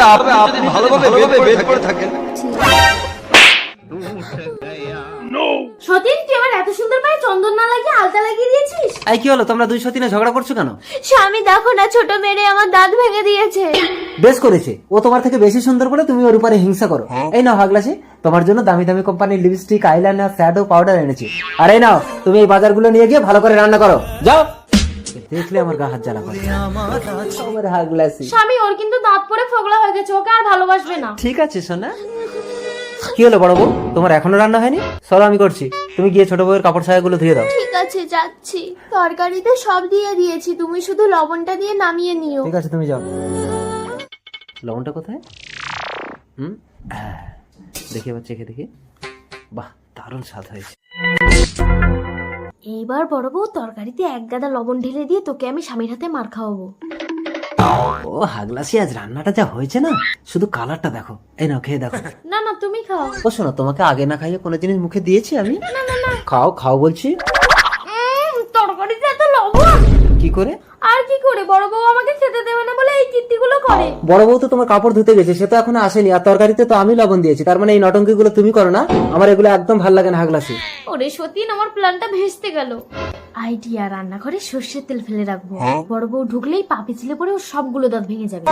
তবে আপনি যদি ভালোভাবে করে থাকেন। সতীন তুই আমার এত সুন্দর পায়ে চন্দন না লাগিয়ে আলতা লাগিয়ে দিয়েছিস? এই কি হলো? তোমরা দুই সতীনে ঝগড়া করছ কেন? স্বামী দেখো না ছোট মেরে আমার দাঁত ভেঙে দিয়েছে। বেশ করেছে। ও তোমার থেকে বেশি সুন্দর বলে তুমি ওর উপরে হিংসা করো। এই নাও হাগলাসি। তোমার জন্য দামি দামি কোম্পানির লিপস্টিক আইলাইনার শ্যাডো পাউডার এনেছি। আর এই নাও তুমি এই বাজারগুলো নিয়ে গিয়ে ভালো করে রান্না করো। যাও। দেখলে আমার গা হাত জ্বালা করে। আমার হাগলাসি স্বামী ওর কিন্তু দাঁত পড়ে ফোগলা হয়ে গেছে ওকে আর ভালোবাসবে না। ঠিক আছে সোনা। কি হলো বড় বউ? তোমার এখনও রান্না হয়নি? চলো আমি করছি। তুমি গিয়ে ছোট বউয়ের কাপড় ছায়াগুলো ধুয়ে দাও। ঠিক আছে যাচ্ছি। তরকারিতে সব দিয়ে দিয়েছি তুমি শুধু লবণটা দিয়ে নামিয়ে নিও। ঠিক আছে তুমি যাও। লবণটা কোথায়? হুম? হ্যাঁ। দেখি এবার চেখে দেখি। বাহ দারুণ স্বাদ হয়েছে। এইবার বড় বউ তরকারিতে এক গাদা লবণ ঢেলে দিয়ে তোকে আমি স্বামীর হাতে মার খাওয়াবো। ও হাগলাসি আজ রান্নাটা যা হয়েছে না? শুধু কালারটা দেখো। এই নাও খেয়ে দেখো। না না তুমি খাও। ও শোনো তোমাকে আগে না খাইয়ে কোনো জিনিস মুখে দিয়েছি আমি? খাও খাও বলছি। তরকারিতে এত লবণ। কি করে? আর কি করে? বড় বউ আমাকে খেতে করে। বড় বউ তো তোমার কাপড় ধুতে গেছে সে তো এখনও আসেনি। আর তরকারিতে তো আমি লবণ দিয়েছি তার মানে এই নটঙ্কি গুলো তুমি করো না আমার এগুলো একদম ভালো লাগে না হাগলাসি। ওরে সতীন আমার প্ল্যানটা ভেস্তে গেল। আইডিয়া রান্নাঘরে সর্ষের তেল ফেলে রাখব। বড় বউ ঢুকলেই পা পিছলে পরে ও সবগুলো দাঁত ভেঙে যাবে।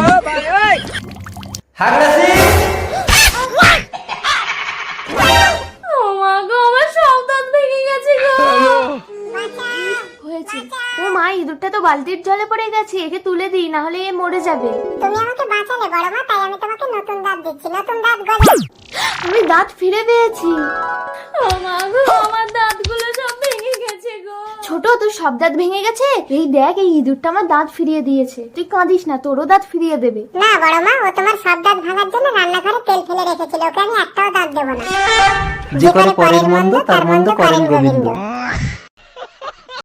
হাগলাসি! ইঁদুরটা তো বালতির জলে পড়ে গেছে একে তুলে দিই না হলে এ মরে যাবে। তুমি আমাকে বাঁচালে বড় মা তাই আমি তোমাকে নতুন দাঁত দিচ্ছি নতুন দাঁত গজা আমি দাঁত ফিরে পেয়েছি। ও মা গো আমার দাঁতগুলো সব ভেঙে গেছে গো। ছোট তোর সব দাঁত ভেঙে গেছে? এই দেখ এই ইঁদুরটা আমার দাঁত ফিরিয়ে দিয়েছে। তুই কাঁদিস না তোরও দাঁত ফিরিয়ে দেবে। না বড় মা ও তোমার সব দাঁত ভাঙার জন্য রান্নাঘরে তেল ফেলে রেখেছিল ওকে আমি একটাও দাঁত দেবো না। যে করে পরের মন্দ তার মন্দ করেন গোবিন্দ।